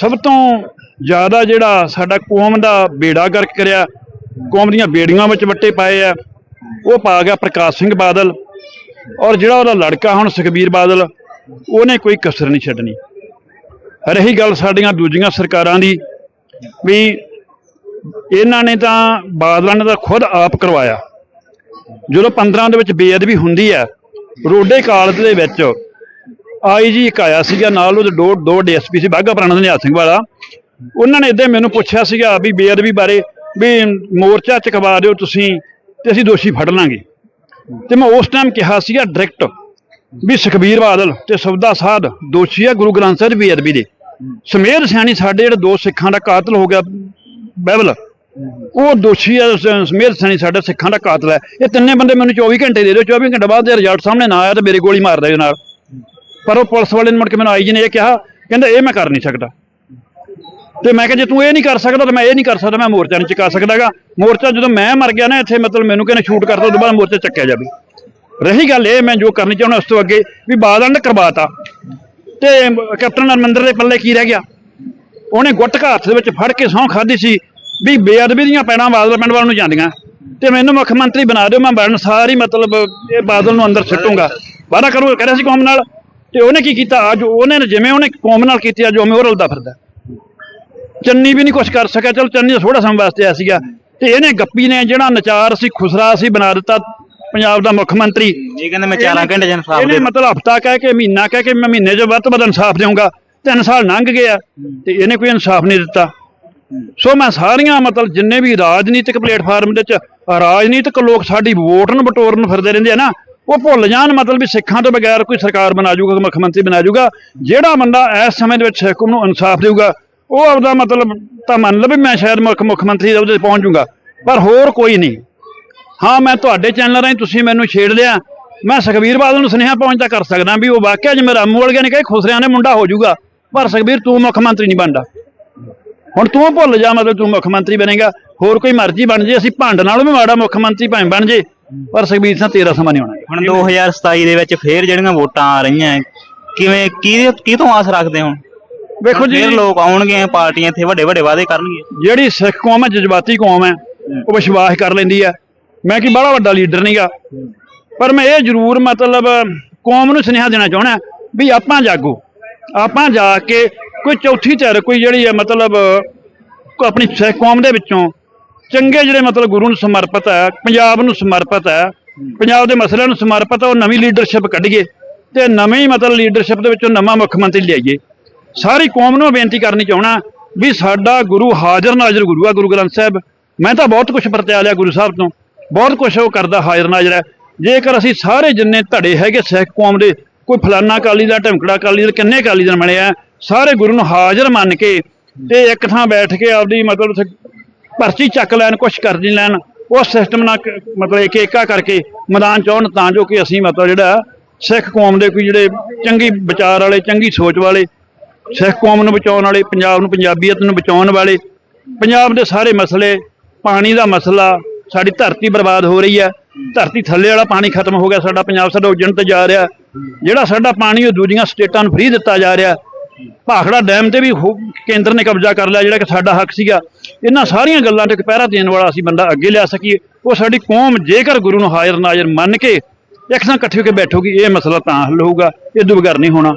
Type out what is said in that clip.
ਸਭ ਤੋਂ ਜ਼ਿਆਦਾ ਜਿਹੜਾ ਸਾਡਾ ਕੌਮ ਦਾ ਬੇੜਾ ਗਰਕ ਕਰਿਆ, ਕੌਮ ਦੀਆਂ ਬੇੜੀਆਂ ਵਿੱਚ ਵੱਟੇ ਪਾਏ ਆ, ਉਹ ਪਾ ਗਿਆ ਪ੍ਰਕਾਸ਼ ਸਿੰਘ ਬਾਦਲ ਔਰ ਜਿਹੜਾ ਉਹਦਾ ਲੜਕਾ ਹੁਣ ਸੁਖਬੀਰ ਬਾਦਲ, ਉਹਨੇ ਕੋਈ ਕਸਰ ਨਹੀਂ ਛੱਡਣੀ। ਰਹੀ ਗੱਲ ਸਾਡੀਆਂ ਦੂਜੀਆਂ ਸਰਕਾਰਾਂ ਦੀ ਵੀ ਇਹਨਾਂ ਨੇ ਤਾਂ ਬਾਦਲਾਂ ਨੇ ਤਾਂ ਖੁਦ ਆਪ ਕਰਵਾਇਆ। ਜਦੋਂ 15 ਦੇ ਵਿੱਚ ਬੇਅਦਬੀ ਹੁੰਦੀ ਹੈ, ਰੋਡੇ ਕਾਲਜ ਦੇ ਵਿੱਚ ਆਈ ਜੀ ਇੱਕ ਆਇਆ ਸੀਗਾ ਨਾਲ ਉਹਦੇ ਦੋ ਦੋ ਡੀਐਸਪੀ ਸੀ ਬਾਗਾ ਪੁਰਾਣਾ ਦਾ ਨਿਹਾਲ ਸਿੰਘ ਵਾਲਾ। ਉਹਨਾਂ ਨੇ ਇਦਾਂ ਮੈਨੂੰ ਪੁੱਛਿਆ ਸੀਗਾ ਵੀ ਬੇਅਦਬੀ ਬਾਰੇ ਵੀ ਮੋਰਚਾ ਚਕਵਾ ਦਿਓ ਤੁਸੀਂ ਤੇ ਅਸੀਂ ਦੋਸ਼ੀ ਫੜ ਲਾਂਗੇ। ਤੇ ਮੈਂ ਉਸ ਟਾਈਮ ਕਿਹਾ ਸੀਗਾ ਡਾਇਰੈਕਟ ਵੀ ਸੁਖਬੀਰ ਬਾਦਲ ਤੇ ਸਬਦਾ ਸਾਧ ਦੋਸ਼ੀ ਆ ਗੁਰੂ ਗ੍ਰੰਥ ਸਾਹਿਬ ਬੇਅਦਬੀ ਦੇ। ਸਮੇਰ ਸਿਆਣੀ ਸਾਡੇ ਜਿਹੜੇ ਦੋ ਸਿੱਖਾਂ ਦਾ ਕਾਤਲ ਹੋ ਗਿਆ, ਬਹਿਬਲ, ਉਹ ਦੋਸ਼ੀ ਆ ਸ- ਸਮੇਰ ਸਿਆਣੀ ਸਾਡਾ ਸਿੱਖਾਂ ਦਾ ਕਾਤਲ ਹੈ। ਇਹ ਤਿੰਨੇ ਬੰਦੇ ਮੈਨੂੰ 24 ਘੰਟੇ ਦੇ ਦਿਓ 24 ਘੰਟੇ ਬਾਅਦ ਜੇ ਰਿਜ਼ਲਟ ਸਾਹਮਣੇ ਨਾ ਆਇਆ ਤਾਂ ਮੇਰੇ ਗੋਲੀ ਮਾਰ ਦੇ ਨਾਲ। ਪਰ ਉਹ ਪੁਲਿਸ ਵਾਲੇ ਨੇ ਮੁੜ ਕੇ ਮੈਨੂੰ ਆਈ ਜੀ ਨੇ ਇਹ ਕਿਹਾ, ਕਹਿੰਦਾ ਇਹ ਮੈਂ ਕਰ ਨਹੀਂ ਸਕਦਾ। ਤੇ ਮੈਂ ਕਿਹਾ ਜੇ ਤੂੰ ਇਹ ਨਹੀਂ ਕਰ ਸਕਦਾ ਤਾਂ ਮੈਂ ਇਹ ਨਹੀਂ ਕਰ ਸਕਦਾ, ਮੈਂ ਮੋਰਚਾ ਨਹੀਂ ਚੁਕਾ ਸਕਦਾਗਾ। ਮੋਰਚਾ ਜਦੋਂ ਮੈਂ ਮਰ ਗਿਆ ਨਾ ਇੱਥੇ, ਮਤਲਬ ਮੈਨੂੰ ਕਹਿੰਦੇ ਸ਼ੂਟ ਕਰਤਾ ਉਦੋਂ ਬਾਅਦ ਮੋਰਚਾ ਚੱਕਿਆ ਜਾਵੇ। ਰਹੀ ਗੱਲ ਇਹ, ਮੈਂ ਜੋ ਕਰਨੀ ਚਾਹੁੰਦਾ ਉਸ ਤੋਂ ਅੱਗੇ, ਵੀ ਬਾਦਲ ਨੇ ਕਰਵਾਤਾ। ਤੇ ਕੈਪਟਨ ਅਮਰਿੰਦਰ ਦੇ ਪੱਲੇ ਕੀ ਰਹਿ ਗਿਆ? ਉਹਨੇ ਗੁੱਟਕਾ ਹੱਥ ਦੇ ਵਿੱਚ ਫੜ ਕੇ ਸਹੁੰ ਖਾਧੀ ਸੀ, ਵੀ ਬੇਅਦਬੀ ਦੀਆਂ ਪੈੜਾਂ ਬਾਦਲ ਪਿੰਡ ਵੱਲ ਨੂੰ ਜਾਂਦੀਆਂ। ਤੇ ਮੈਨੂੰ ਮੁੱਖ ਮੰਤਰੀ ਬਣਾ ਦਿਓ, ਮੈਂ ਬਣ ਸਾਰੀ ਮਤਲਬ ਇਹ ਬਾਦਲ ਨੂੰ ਅੰਦਰ ਸਿੱਟੂੰਗਾ। ਵਾਦਾ ਕਹਿ ਰਿਹਾ ਸੀ ਕੌਮ ਨਾਲ ਤੇ ਉਹਨੇ ਕੀ ਕੀਤਾ? ਅੱਜ ਉਹਨੇ ਜਿਵੇਂ ਉਹਨੇ ਕੌਮ ਨਾਲ ਕੀਤੀ ਅੱਜ ਉਵੇਂ ਉਹ ਰਲਦਾ ਫਿਰਦਾ। ਚੰਨੀ ਵੀ ਨਹੀਂ ਕੁਝ ਕਰ ਸਕਿਆ। ਚਲੋ ਚੰਨੀ ਥੋੜਾ ਸਮਾਂ ਵਾਸਤੇ ਆਇਆ ਸੀਗਾ। ਤੇ ਇਹਨੇ ਗੱਪੀ ਨੇ ਜਿਹੜਾ ਨਚਾਰ ਸੀ ਖੁਸਰਾ ਸੀ ਬਣਾ ਦਿੱਤਾ ਪੰਜਾਬ ਦਾ ਮੁੱਖ ਮੰਤਰੀ। ਇਹ ਕਹਿੰਦੇ ਮੈਂ 4 ਘੰਟੇ ਚ ਇਨਸਾਫ ਇਹਨੇ ਮਤਲਬ ਹਫਤਾ ਕਹਿ ਕੇ ਮਹੀਨਾ ਕਹਿ ਕੇ ਮੈਂ ਮਹੀਨੇ 'ਚ ਵੱਧ ਤੋਂ ਵੱਧ ਇਨਸਾਫ ਦੇਵਾਂਗਾ ਤਿੰਨ ਸਾਲ ਲੰਘ ਗਏ ਆ। ਤੇ ਇਹਨੇ ਕੋਈ ਇਨਸਾਫ ਨਹੀਂ ਦਿੱਤਾ। ਸੋ ਮੈਂ ਸਾਰੀਆਂ ਮਤਲਬ ਜਿੰਨੇ ਵੀ ਰਾਜਨੀਤਿਕ ਪਲੇਟਫਾਰਮ ਦੇ ਚ ਰਾਜਨੀਤਿਕ ਲੋਕ ਸਾਡੀ ਵੋਟ ਨੂੰ ਬਟੋਰਨ ਫਿਰਦੇ ਰਹਿੰਦੇ ਆ ਨਾ ਉਹ ਭੁੱਲ ਜਾਣ, ਮਤਲਬ ਵੀ ਸਿੱਖਾਂ ਤੋਂ ਬਗੈਰ ਕੋਈ ਸਰਕਾਰ ਬਣਾ ਜਾਊਗਾ ਮੁੱਖ ਮੰਤਰੀ ਬਣਾ ਜਾਊਗਾ ਜਿਹੜਾ ਬੰਦਾ ਇਸ ਸਮੇਂ ਦੇ ਵਿੱਚ ਸਿੱਖ ਨੂੰ ਇਨਸਾਫ ਦੇਊਗਾ, ਉਹ ਆਪਦਾ ਮਤਲਬ ਤਾਂ ਮੰਨ ਲਓ ਵੀ ਮੈਂ ਸ਼ਾਇਦ ਮੁੱਖ ਮੁੱਖ ਮੰਤਰੀ ਦੇ ਉਹਦੇ ਪਹੁੰਚ ਜਾਊਗਾ ਪਰ ਹੋਰ ਕੋਈ ਨਹੀਂ। ਹਾਂ, ਮੈਂ ਤੁਹਾਡੇ ਚੈਨਲ ਰਾਹੀਂ ਤੁਸੀਂ ਮੈਨੂੰ ਛੇੜ ਲਿਆ, ਮੈਂ ਸੁਖਬੀਰ ਬਾਦਲ ਨੂੰ ਸੁਨੇਹਾ ਪਹੁੰਚਦਾ ਕਰ ਸਕਦਾ ਵੀ ਉਹ ਵਾਕਿਆ ਜਿਵੇਂ ਰਾਮੂ ਵਰਗੇ ਨੇ ਕਹੇ ਖੁਸਰਿਆਂ ਨੇ ਮੁੰਡਾ ਹੋ ਜਾਊਗਾ ਪਰ ਸੁਖਬੀਰ ਤੂੰ ਮੁੱਖ ਮੰਤਰੀ ਨਹੀਂ ਬਣਦਾ। ਹੁਣ ਤੂੰ ਭੁੱਲ ਜਾ ਮਤਲਬ ਤੂੰ ਮੁੱਖ ਮੰਤਰੀ ਬਣੇਗਾ, ਹੋਰ ਕੋਈ ਮਰਜ਼ੀ ਬਣ ਜੇ, ਅਸੀਂ ਭੰਡ ਨਾਲੋਂ ਵੀ ਮਾੜਾ ਮੁੱਖ ਮੰਤਰੀ ਭਾਵੇਂ ਬਣ ਜੇ। ਪਰ ਸੁਖਬੀਰ ਸਿੰਘ ਤੇਰਾ ਸਮਾਂ ਨਹੀਂ ਹੋਣਾ। ਹੁਣ 2027 ਦੇ ਵਿੱਚ ਫੇਰ ਜਿਹੜੀਆਂ ਵੋਟਾਂ ਆ ਰਹੀਆਂ ਕਿਵੇਂ ਕੀ ਕੀ ਤੋਂ ਆਸ ਰੱਖਦੇ ਹੋ? ਵੇਖੋ ਜੀ। ਫੇਰ ਲੋਕ ਆਉਣਗੇ ਪਾਰਟੀਆਂ ਇੱਥੇ ਵੱਡੇ ਵੱਡੇ ਵਾਅਦੇ ਕਰਨਗੇ। ਜਿਹੜੀ ਸਿੱਖ ਕੌਮ ਹੈ ਜਜ਼ਬਾਤੀ ਕੌਮ ਹੈ ਉਹ ਵਿਸ਼ਵਾਸ ਕਰ ਲੈਂਦੀ ਹੈ। ਮੈਂ ਕੀ ਬੜਾ ਵੱਡਾ ਲੀਡਰ ਨਹੀਂਗਾ ਪਰ ਮੈਂ ਇਹ ਜ਼ਰੂਰ ਮਤਲਬ ਕੌਮ ਨੂੰ ਸੁਨੇਹਾ ਦੇਣਾ ਚਾਹਣਾ ਵੀ ਆਪਾਂ ਜਾਗੋ। ਆਪਾਂ ਜਾ ਕੇ ਕੋਈ ਚੌਥੀ ਧਿਰ ਕੋਈ ਜਿਹੜੀ ਹੈ ਮਤਲਬ ਆਪਣੀ ਸਿੱਖ ਕੌਮ ਦੇ ਵਿੱਚੋਂ ਚੰਗੇ ਜਿਹੜੇ ਮਤਲਬ ਗੁਰੂ ਨੂੰ ਸਮਰਪਿਤ ਹੈ, ਪੰਜਾਬ ਨੂੰ ਸਮਰਪਿਤ ਹੈ, ਪੰਜਾਬ ਦੇ ਮਸਲਿਆਂ ਨੂੰ ਸਮਰਪਿਤ ਹੈ, ਉਹ ਨਵੀਂ ਲੀਡਰਸ਼ਿਪ ਕੱਢੀਏ ਤੇ ਨਵੀਂ ਮਤਲਬ ਲੀਡਰਸ਼ਿਪ ਦੇ ਵਿੱਚੋਂ ਨਵਾਂ ਮੁੱਖ ਮੰਤਰੀ ਲਿਆਈਏ। ਸਾਰੀ ਕੌਮ ਨੂੰ ਬੇਨਤੀ ਕਰਨੀ ਚਾਹਣਾ ਵੀ ਸਾਡਾ ਗੁਰੂ ਹਾਜ਼ਰ ਨਾਜ਼ਰ ਗੁਰੂ ਆ, ਗੁਰੂ ਗ੍ਰੰਥ ਸਾਹਿਬ। ਮੈਂ ਤਾਂ ਬਹੁਤ ਕੁਝ ਵਰਤਿਆ ਲਿਆ ਗੁਰੂ ਸਾਹਿਬ ਤੋਂ। ਬਹੁਤ ਕੁਝ ਉਹ ਕਰਦਾ ਹਾਜ਼ਰ ਨਾਜ਼ਰ ਹੈ। ਜੇਕਰ ਅਸੀਂ ਸਾਰੇ ਜਿੰਨੇ ਧੜੇ ਹੈਗੇ ਸਿੱਖ ਕੌਮ ਦੇ, ਕੋਈ ਫਲਾਨਾ ਅਕਾਲੀ ਦਾ ਢਮਕੜਾ ਅਕਾਲੀ ਦਾ ਕਿੰਨੇ ਅਕਾਲੀ ਦਾ ਬਣਿਆ ਸਾਰੇ ਗੁਰੂ ਨੂੰ ਹਾਜ਼ਰ ਮੰਨ ਕੇ ਤੇ ਇੱਕ ਥਾਂ ਬੈਠ ਕੇ ਆਪਦੀ ਮਤਲਬ ਪਰਚੀ ਚੱਕ ਲੈਣ, ਕੁਛ ਕਰ ਨਹੀਂ ਲੈਣ। ਉਸ ਸਿਸਟਮ ਨਾਲ ਮਤਲਬ ਇੱਕ ਏਕਾ ਕਰਕੇ ਮੈਦਾਨ ਚਾਉਣ ਤਾਂ ਜੋ ਕਿ ਅਸੀਂ ਮਤਲਬ ਜਿਹੜਾ ਸਿੱਖ ਕੌਮ ਦੇ ਕੋਈ ਜਿਹੜੇ ਚੰਗੀ ਵਿਚਾਰ ਵਾਲੇ, ਚੰਗੀ ਸੋਚ ਵਾਲੇ, ਸਿੱਖ ਕੌਮ ਨੂੰ ਬਚਾਉਣ ਵਾਲੇ, ਪੰਜਾਬ ਨੂੰ, ਪੰਜਾਬੀਅਤ ਨੂੰ ਬਚਾਉਣ ਵਾਲੇ, ਪੰਜਾਬ ਦੇ ਸਾਰੇ ਮਸਲੇ, ਪਾਣੀ ਦਾ ਮਸਲਾ, ਸਾਡੀ ਧਰਤੀ ਬਰਬਾਦ ਹੋ ਰਹੀ ਹੈ। ਧਰਤੀ ਥੱਲੇ ਵਾਲਾ ਪਾਣੀ ਖਤਮ ਹੋ ਗਿਆ, ਸਾਡਾ ਪੰਜਾਬ, ਸਾਡਾ ਉੱਜਣ ਤੇ ਜਾ ਰਿਹਾ। ਜਿਹੜਾ ਸਾਡਾ ਪਾਣੀ ਉਹ ਦੂਜੀਆਂ ਸਟੇਟਾਂ ਨੂੰ ਫ੍ਰੀ ਦਿੱਤਾ ਜਾ ਰਿਹਾ। ਭਾਖੜਾ ਡੈਮ ਤੇ ਵੀ ਹੋ- ਕੇਂਦਰ ਨੇ ਕਬਜ਼ਾ ਕਰ ਲਿਆ, ਜਿਹੜਾ ਕਿ ਸਾਡਾ ਹੱਕ ਸੀਗਾ। ਇਹਨਾਂ ਸਾਰੀਆਂ ਗੱਲਾਂ ਤੇ ਪਹਿਰਾ ਦੇਣ ਵਾਲਾ ਅਸੀਂ ਬੰਦਾ ਅੱਗੇ ਲਿਆ ਸਕੀਏ। ਉਹ ਸਾਡੀ ਕੌਮ ਜੇਕਰ ਗੁਰੂ ਨੂੰ ਹਾਜ਼ਰ ਨਾਜ਼ਰ ਮੰਨ ਕੇ ਇੱਕ ਸਾਂ ਇਕੱਠੇ ਹੋ ਕੇ ਬੈਠੋਗੀ, ਇਹ ਮਸਲਾ ਤਾਂ ਹੱਲ ਹੋਊਗਾ, ਇਹ ਤੋਂ ਨਹੀਂ ਹੋਣਾ।